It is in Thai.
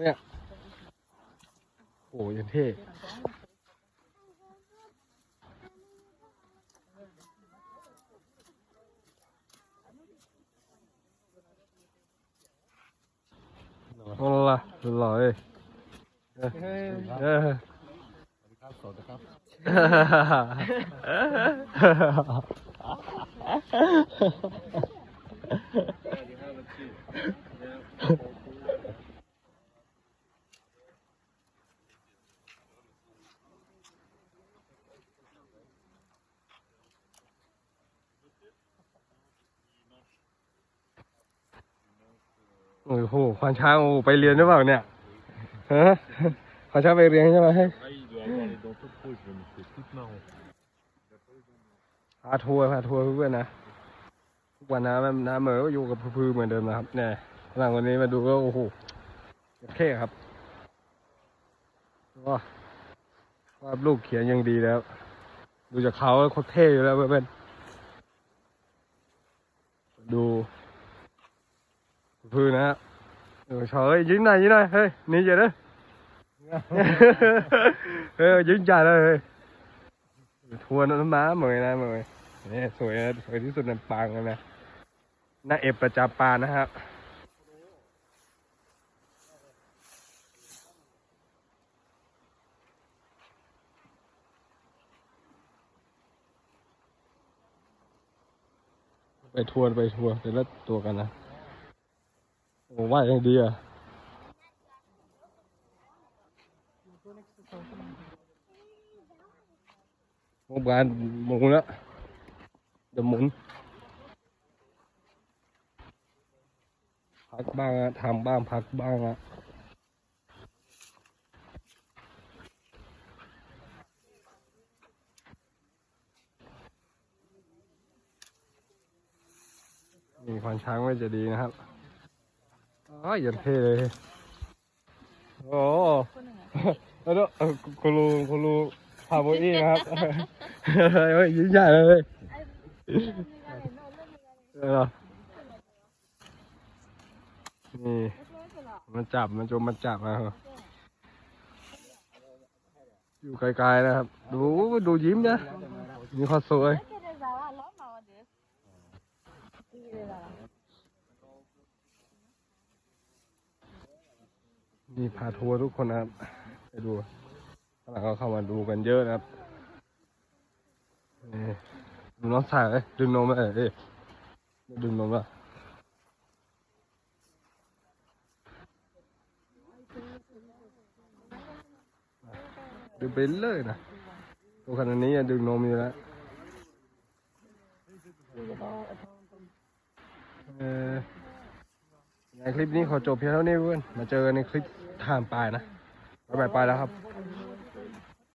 เนี่ยโอ้ยังเท่โอ้ละหล่อเลยเออเออครับสวัสดีครับ โอ้โหควานช้างโอ้โหไปเรียนหรือเปล่าเนี่ยฮะควานช้างไปเรียนใช่ไหมพาทัวร์พาทัวร์เพื่อนนะทุกวันนะแม่น้าเหมอก็อยู่กับพือๆเหมือนเดิมนะครับเนี่ยหลังวันนี้มาดูก็โอ้โหเท่ครับว้าว่าดลูกเขียนยังดีแล้ว ดูจากเขาโคตรเท่อยู่แล้วเพื่อนดู พือๆนะฮะเออเฉยยิงหน่อยยิงหน่อยเฮ้ยหนี่เจอเด้อเออยิงจ่าเลยเฮ้ยทัวร์น้ำม้าเหมยนะเหมยนี่สวยนะสวยที่สุดในปางเลยนะหน้าเอฟประจาปานะครับไปทัวร์ไปทัวร์แต่ละตัวกันนะ โอ้ว่ายังดีอะโรงพยาบาลหมุนแล้วเดี๋ยวหมุนพักบ้างอะทำบ้างพักบ้างอะนี่ควานช้างไว้จะดีนะครับ อ๋ออย่าเท่เลยโอ้แล้วก็เออคุณลุงคุณลุงพาโบอี้นะครับ เฮ้ยยิ่งใหญ่เลยเออนี่มันจับมันจมมันจับนะอยู่ไกลๆนะครับ ดูดูยิ้มนะมีความสวย นี่พาทัวร์ทุกคนนะครับ ไปดูฝรั่งก็เข้ามาดูกันเยอะนะครับนี่ดูน้องสาวเอ้ยดึงนมเลยเอ้ยดึงนมละดึงไปเลยนะตัวขนาดนี้ยังดึงนมอยู่แล้วเออ ในคลิปนี้ขอจบเพียงเท่านี้เพื่อนมาเจอกันในคลิปทางปลายนะบ๊ายบายไปแล้วครับ